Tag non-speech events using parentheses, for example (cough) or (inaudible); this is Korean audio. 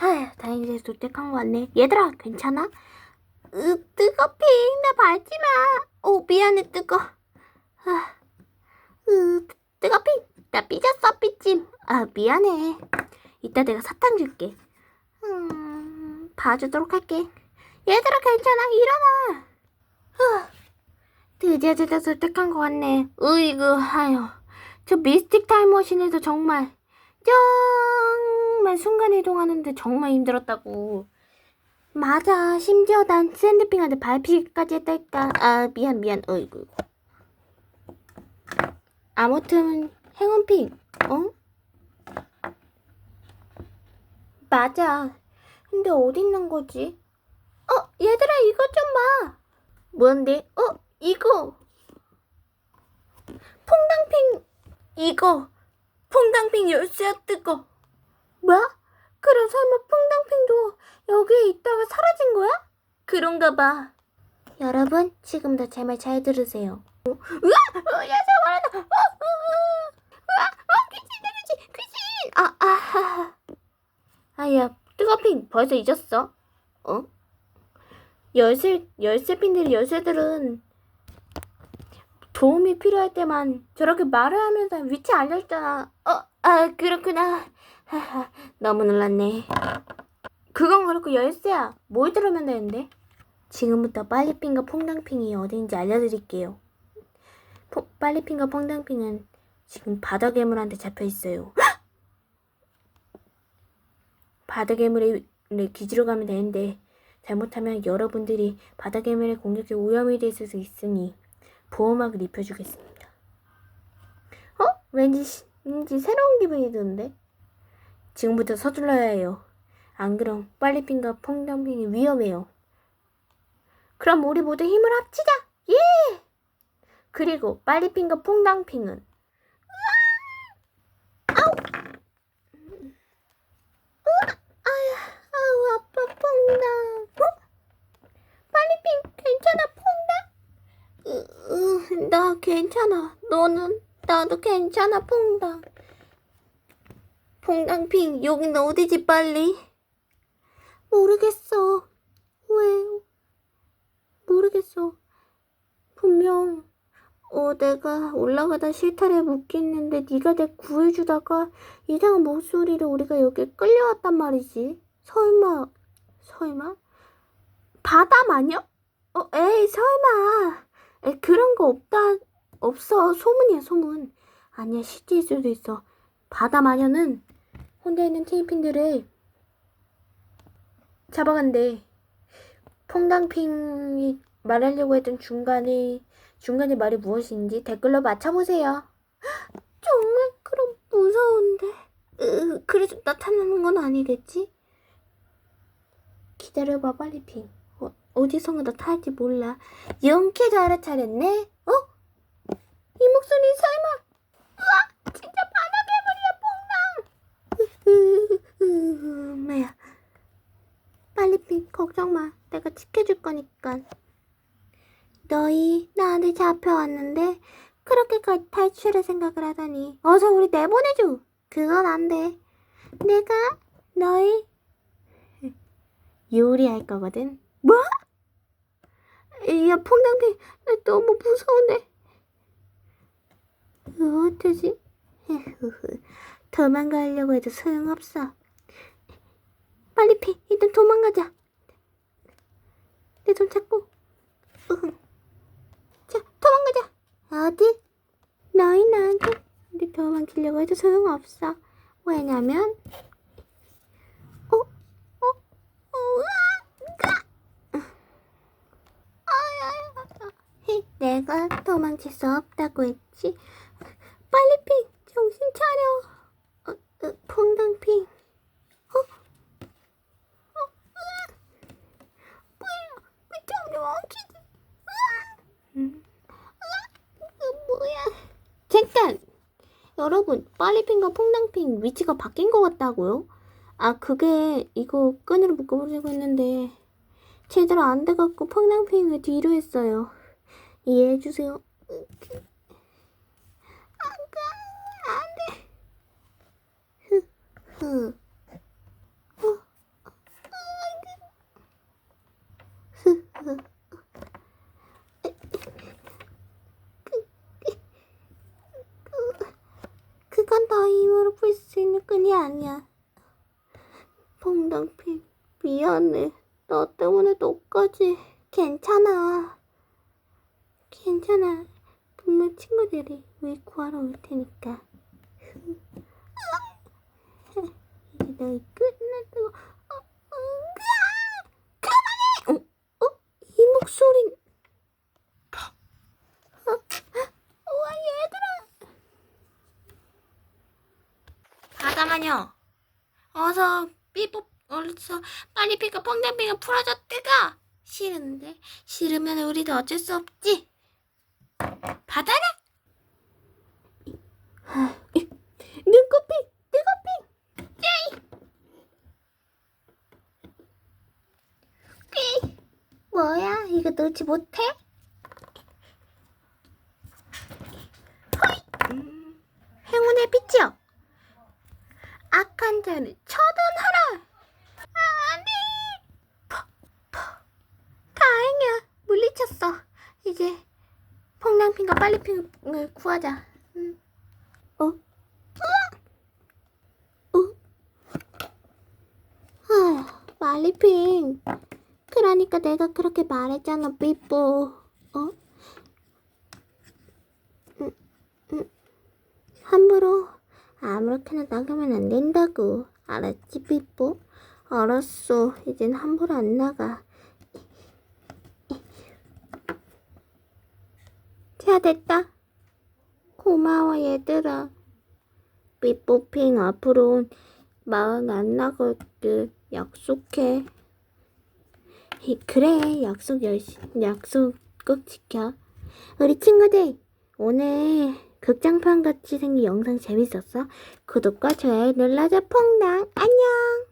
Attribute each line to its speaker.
Speaker 1: 아휴, 다행히 도착한 거 같네. 얘들아, 괜찮아? 으, 핑. 나 밟지 마. 오, 미안해, 뜨거. 아, 으, 핑. 나 삐졌어, 삐찜. 아, 미안해. 이따 내가 사탕 줄게. 음, 봐주도록 할게. 얘들아, 괜찮아. 일어나. 후, 드디어 제가 도착한 거 같네. 으이구, 아휴. 저 미스틱 타임머신에서 정말, 정말 순간이동하는데 정말 힘들었다고. 맞아. 심지어 난 샌드핑한테 밟히기까지 했다니까. 아, 미안, 미안. 어이구. 아무튼, 행운핑, 어? 맞아. 근데 어디 있는 거지? 어, 얘들아, 이것 좀 봐. 뭔데? 어, 이거. 퐁당핑, 이거. 퐁당핑 열쇠야 뜨거. 뭐? 그럼 설마 퐁당핑도 여기에 있다가 사라진 거야? 그런가 봐. 여러분, 지금도 제 말 잘 들으세요. 으아! 어, 야세 말한다! 어, 어, 어. 으아! 어, 귀신, 귀신, 귀신! 아, 아, 아야, 뜨거핑 벌써 잊었어? 어? 열쇠, 열쇠핀들, 열쇠들은 도움이 필요할 때만 저렇게 말을 하면서 위치 알려주잖아. 어, 아, 그렇구나. 하하, (laughs) 너무 놀랐네. 그건 그렇고 열쇠야. 뭘 들으면 되는데? 지금부터 빨리핑과 퐁당핑이 어디인지 알려드릴게요. 포, 빨리핑과 퐁당핑은 지금 바다 괴물한테 잡혀 있어요. (gasps) 바다 괴물의 기지로 가면 되는데 잘못하면 여러분들이 바다 괴물의 공격에 오염이 될 수 있으니 보호막을 입혀주겠습니다. 어? 왠지, 시- 왠지 새로운 기분이 드는데? 지금부터 서둘러야 해요. 안 그럼 빨리핑과 퐁당핑이 위험해요. 그럼 우리 모두 힘을 합치자! 예! 그리고 빨리핑과 퐁당핑은 아우! 아우 아파 퐁당 어? 빨리핑 괜찮아 퐁당? 으, 으, 나 괜찮아 너는? 나도 괜찮아 퐁당 퐁당핑 여긴 어디지 빨리? 모르겠어. 왜? 모르겠어. 분명 어 내가 올라가다 실타래 묶였는데 네가 내 구해주다가 이상한 목소리로 우리가 여기 끌려왔단 말이지. 설마 설마? 바다 마녀? 어 에이 설마. 에 그런 거 없다 없어. 소문이야 소문. 아니야 실제일 수도 있어. 바다 마녀는 혼자 있는 테이핀들을 잡아간대 퐁당핑이 말하려고 했던 중간에 중간에 말이 무엇인지 댓글로 맞춰보세요. (gasps) 정말 그럼 무서운데. 으, 그래서 나타나는 건 아니겠지? 기다려봐 빨리 핑. 어, 어디선가 나타날지 몰라. 영케도 알아차렸네? 어? 이 목소리 설마? 우와! 진짜 바다괴물이야 뽕당! 매야. 빨리 핑 걱정 마. 내가 지켜줄 거니까. 너희 나한테 잡혀왔는데 그렇게까지 탈출을 생각을 하다니 어서 우리 내보내줘 그건 안 돼 내가 너희 요리할 거거든 뭐? 야 퐁당핑 나 너무 무서운데 어, 어쩌지? 도망가려고 해도 소용없어 빨리 피 일단 도망가자 내 손 잡고 으흠. 자, 도망가자. 어디? 너희 나한테 우리 도망치려고 해도 소용없어. 왜냐면, 어, 어, 어, 으아. 내가 도망칠 수 없다고 했지. 빨리 핑, 정신 차려. 어, 어, 퐁당핑. 어, 어, 으아. 뭐야? 왜 점점 엉키지? 음. 이거 뭐야? 잠깐! 여러분, 빨리핑과 퐁당핑 위치가 바뀐 것 같다고요? 아, 그게 이거 끈으로 묶어보려고 했는데 제대로 안 돼갖고 퐁당핑을 뒤로 했어요. 이해해주세요. 안 돼. (laughs) 흐, 흐. 어, 힘으로 풀 수 있는 끈이 아니야. 퐁당핑, 미안해. 너 때문에 너까지. 괜찮아. 괜찮아. 분명 친구들이 우리 구하러 올 테니까. (laughs) 이제 너희 끝났다고. 어, 어, 으아! 그만해! 어? 어? 이 목소린. 어, 우와, 얘들아! 바다마녀, 어서 삐뽀 어서 빨리 피가 펑댕피가 풀어줘 뜨가 싫은데? 싫으면 우리도 어쩔 수 없지. 바다라 눈꽃피 뜨거피. 삐! 뭐야? 이거 놓지 못해? 음, 행운의 빛이여 악한 자를 처단하라. 아니. 퍼, 퍼. 다행이야. 물리쳤어. 이제 퐁랑핑과 빨리핑을 구하자. 음. 어? 으악! 어? 아, 말리핑. 그러니까 내가 그렇게 말했잖아, 삐뽀. 어? 음, 음. 함부로 아무렇게나 나가면 안 된다고. 알았지, 삐뽀? 알았어. 이젠 함부로 안 나가. 자, 됐다. 고마워, 얘들아. 삐뽀핑 앞으로 마음 안 나거든. 약속해. 이, 그래, 약속 열심히, 약속 꼭 지켜. 우리 친구들, 오늘 극장판 같이 생긴 영상 재밌었어? 구독과 좋아요 눌러줘 퐁당 안녕